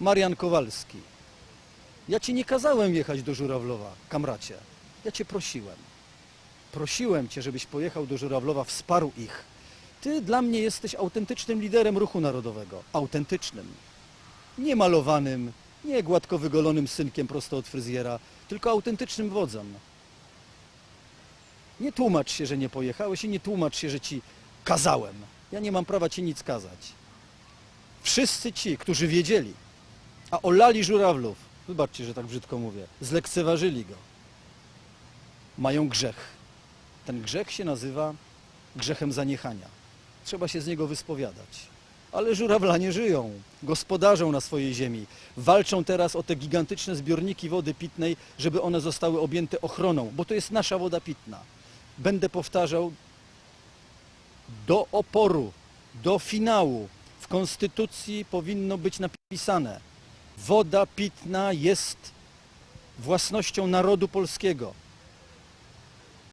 Marian Kowalski. Ja ci nie kazałem jechać do Żurawlowa, kamracie. Ja cię prosiłem. Prosiłem cię, żebyś pojechał do Żurawlowa, wsparł ich. Ty dla mnie jesteś autentycznym liderem ruchu narodowego. Autentycznym. Nie malowanym, nie gładko wygolonym synkiem prosto od fryzjera, tylko autentycznym wodzem. Nie tłumacz się, że nie pojechałeś i nie tłumacz się, że ci kazałem. Ja nie mam prawa ci nic kazać. Wszyscy ci, którzy wiedzieli, a olali żurawlów, wybaczcie, że tak brzydko mówię, zlekceważyli go, mają grzech. Ten grzech się nazywa grzechem zaniechania. Trzeba się z niego wyspowiadać. Ale żurawlanie żyją, gospodarzą na swojej ziemi. Walczą teraz o te gigantyczne zbiorniki wody pitnej, żeby one zostały objęte ochroną, bo to jest nasza woda pitna. Będę powtarzał do oporu, do finału. W Konstytucji powinno być napisane: woda pitna jest własnością narodu polskiego.